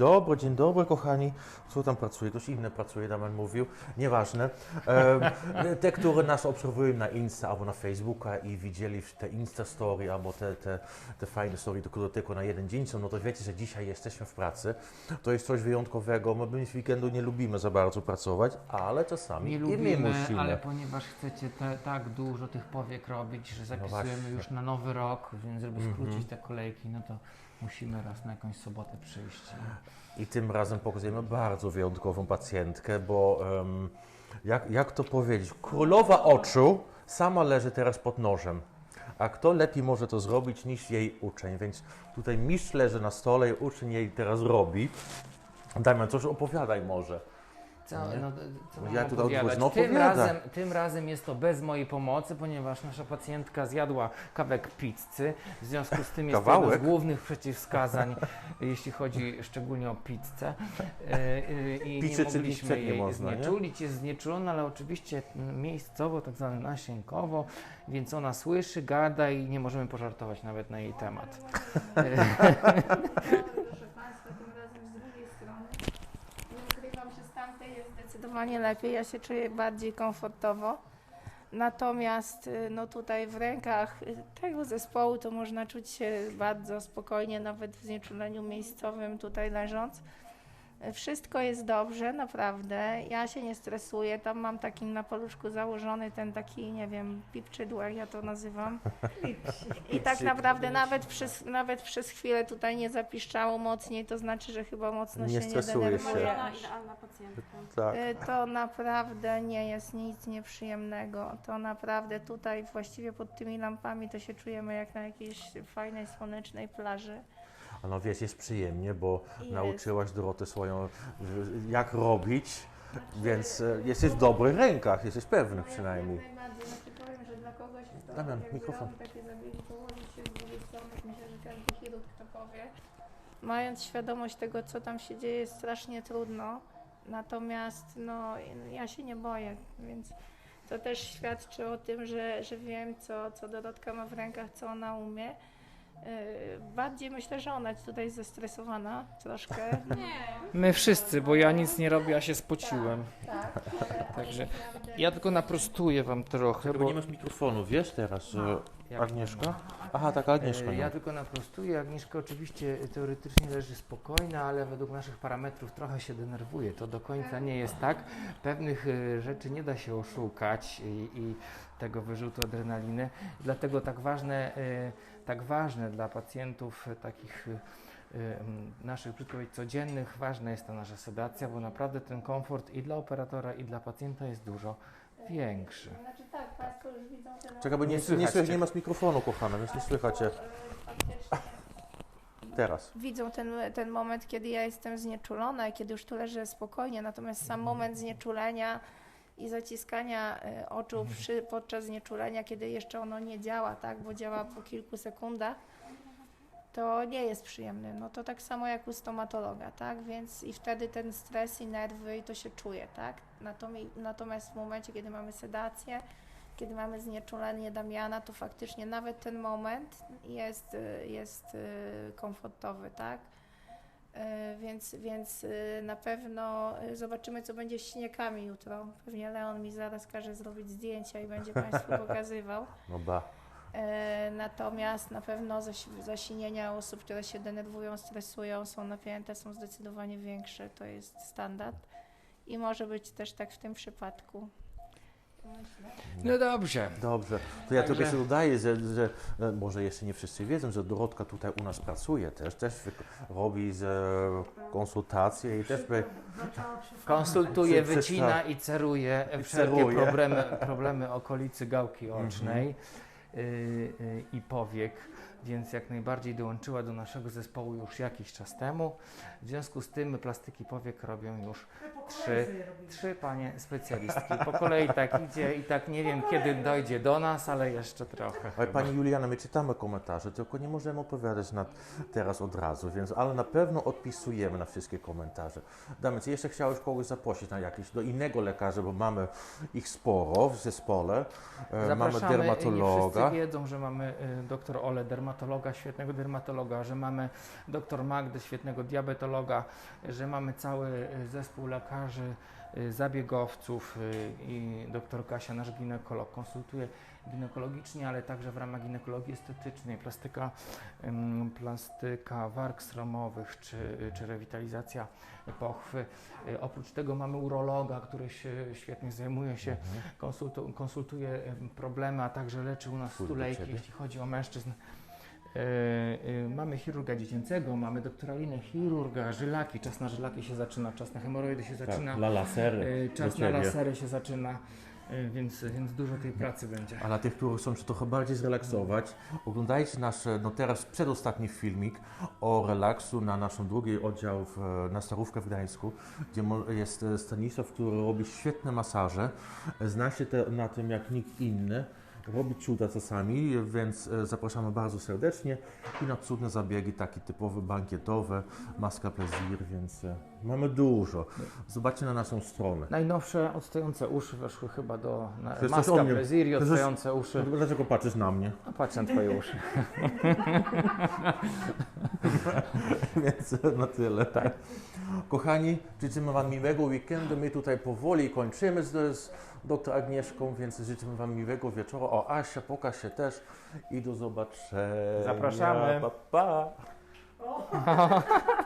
dobry, dzień dobry kochani. Co tam pracuje? Ktoś inny pracuje, Damian mówił. Nieważne. E, te, które nas obserwują na Insta albo na Facebooka i widzieli te Insta Story albo te, te, te fajne story, które tylko na jeden dzień są, no to wiecie, że dzisiaj jesteśmy w pracy. To jest coś wyjątkowego. My w weekendu nie lubimy za bardzo pracować, ale czasami Nie i my lubimy, musimy. ale ponieważ chcecie te, tak dużo tych powiek robić, że zapisujemy No już na nowy rok, więc żeby skrócić te kolejki, no to musimy raz na jakąś sobotę przyjść. I tym razem pokazujemy bardzo wyjątkową pacjentkę, bo em, jak, jak to powiedzieć, królowa oczu sama leży teraz pod nożem. A kto lepiej może to zrobić niż jej uczeń? Więc tutaj mistrz leży na stole i uczeń jej teraz robi. Damian, coś opowiadaj może. Co, Nie? no, co Ja tutaj głośno tym, razem, tym razem jest to bez mojej pomocy, ponieważ nasza pacjentka zjadła kawałek pizzy. W związku z tym jest to jedno z głównych przeciwwskazań, jeśli chodzi szczególnie o pizzę. E, e, I Pizzę, nie mogliśmy pizzę nie jej można, nie? znieczulić. Jest znieczulona, ale oczywiście miejscowo, tak zwane nasienkowo, więc ona słyszy, gada i nie możemy pożartować nawet na jej temat. Proszę Państwa, tym razem z drugiej strony. Nie ukrywam, że z tamtej jest zdecydowanie lepiej. Ja się czuję bardziej komfortowo. Natomiast y, no tutaj w rękach y, tego zespołu to można czuć się bardzo spokojnie, nawet w znieczuleniu miejscowym tutaj leżąc. Wszystko jest dobrze, naprawdę. Ja się nie stresuję. Tam mam taki na paluszku założony ten taki, nie wiem, pipczydło, jak ja to nazywam. I tak naprawdę nawet przez, nawet przez chwilę tutaj nie zapiszczało mocniej, to znaczy, że chyba mocno Nie się nie stresuje się. denerwuje. Idealna pacjentka. Tak. Y, To naprawdę nie jest nic nieprzyjemnego. To naprawdę tutaj właściwie pod tymi lampami to się czujemy jak na jakiejś fajnej, słonecznej plaży. A no wiesz, jest przyjemnie, bo Jest. nauczyłaś Dorotę swoją, jak robić, więc e, jesteś w dobrych rękach, jesteś pewny przynajmniej. Jak najbardziej. Znaczy powiem, że dla kogoś, kto Damian, mikrofon. takie zabiegi, położyć się z drugiej strony, myślę, że każdy chirurg to powie. Mając świadomość tego, co tam się dzieje, jest strasznie trudno. Natomiast no, ja się nie boję, więc to też świadczy o tym, że, że wiem, co, co Dorotka ma w rękach, co ona umie. Yy, Bardziej myślę, że ona tutaj jest zestresowana troszkę. My wszyscy, bo ja nic nie robię, a się spociłem. Tak, ale Także ja tylko naprostuję wam trochę, Bo bo nie masz mikrofonu, wiesz teraz, że jak Agnieszka? Aha, tak, Agnieszka. E, No. Ja tylko naprostuję. Agnieszka oczywiście teoretycznie leży spokojna, ale według naszych parametrów trochę się denerwuje. To do końca nie jest tak. Pewnych e, rzeczy nie da się oszukać i, i tego wyrzutu adrenaliny. Dlatego tak ważne, e, tak ważne dla pacjentów e, takich e, naszych, brzydko powiedzieć, codziennych, ważna jest ta nasza sedacja, bo naprawdę ten komfort i dla operatora, i dla pacjenta jest dużo większy. Znaczy tak, Państwo już widzą ten Czekaj, bo nie, Nie nie, słychać słychać, cię. nie masz mikrofonu, kochana, więc nie słychać cię. E, Teraz. widzą ten, ten moment, kiedy ja jestem znieczulona i kiedy już tu leżę spokojnie, natomiast sam moment znieczulenia i zaciskania e, oczu przy, podczas znieczulenia, kiedy jeszcze ono nie działa, tak, bo działa po kilku sekundach, to nie jest przyjemne. No to tak samo jak u stomatologa, tak, więc i wtedy ten stres i nerwy i to się czuje, tak. Natomiast, natomiast w momencie, kiedy mamy sedację, kiedy mamy znieczulenie Damiana, to faktycznie nawet ten moment jest, y, jest y, komfortowy, tak? Y, Więc, więc na pewno zobaczymy, co będzie z śniegami jutro. Pewnie Leon mi zaraz każe zrobić zdjęcia i będzie Państwu pokazywał. No ba. E, Natomiast na pewno zasi- zasinienia osób, które się denerwują, stresują, są napięte, są zdecydowanie większe. To jest standard. I może być też tak w tym przypadku. No dobrze. Dobrze. To ja Także- tylko się dodaję, że, że e, może jeszcze nie wszyscy wiedzą, że Dorotka tutaj u nas pracuje też, też robi z, e, konsultacje i też by, Konsultuje, wycina i ceruje wszelkie ceruje. problemy, problemy okolicy gałki ocznej y, i powiek, więc jak najbardziej dołączyła do naszego zespołu już jakiś czas temu. W związku z tym plastyki powiek robią już trzy, trzy panie specjalistki. Po kolei tak idzie i tak nie wiem kiedy dojdzie do nas, ale jeszcze trochę. Ale. Pani Juliana, my czytamy komentarze, tylko nie możemy odpowiadać na teraz od razu, więc, ale na pewno odpisujemy na wszystkie komentarze. Damy, czy jeszcze chciałeś kogoś zaprosić na jakiś, do innego lekarza, bo mamy ich sporo w zespole. E, mamy Zapraszamy, nie dermatologa. wszyscy wiedzą, że mamy y, doktor Ole, dermatologa dermatologa, świetnego dermatologa, że mamy doktor Magdę, świetnego diabetologa, że mamy cały y, zespół lekarzy, y, zabiegowców y, i doktor Kasia, nasz ginekolog, konsultuje ginekologicznie, ale także w ramach ginekologii estetycznej, plastyka, plastyka warg sromowych czy, czy rewitalizacja pochwy. Oprócz tego mamy urologa, który się świetnie zajmuje się, konsultu, konsultuje problemy, a także leczy u nas stulejki, jeśli chodzi o mężczyzn. Y, y, Mamy chirurga dziecięcego, mamy doktoralinę chirurga, żylaki, czas na żylaki się zaczyna, czas na hemoroidy się zaczyna, Tak, dla lasery. do czas na lasery się zaczyna, więc, więc dużo tej pracy będzie. A dla tych, którzy chcą się trochę bardziej zrelaksować, oglądajcie nasz, no teraz przedostatni filmik o relaksu na naszym drugi oddział w, na Starówkę w Gdańsku, gdzie jest e, Stanisław, który robi świetne masaże, zna się te, na tym jak nikt inny, robi cuda czasami, więc e, zapraszamy bardzo serdecznie i na cudne zabiegi, takie typowe bankietowe, maska plezir, więc e, mamy dużo. Zobaczcie na naszą stronę. Najnowsze odstające uszy weszły chyba do na, jest coś maska o mnie. odstające uszy. Dlaczego patrzysz na mnie? A patrz na twoje uszy. Więc na tyle. Tak. Kochani, życzymy Wam miłego weekendu. My tutaj powoli kończymy z, z dr Agnieszką, więc życzymy Wam miłego wieczoru. O, Asia, pokaż się też i do zobaczenia. Zapraszamy. Pa, pa.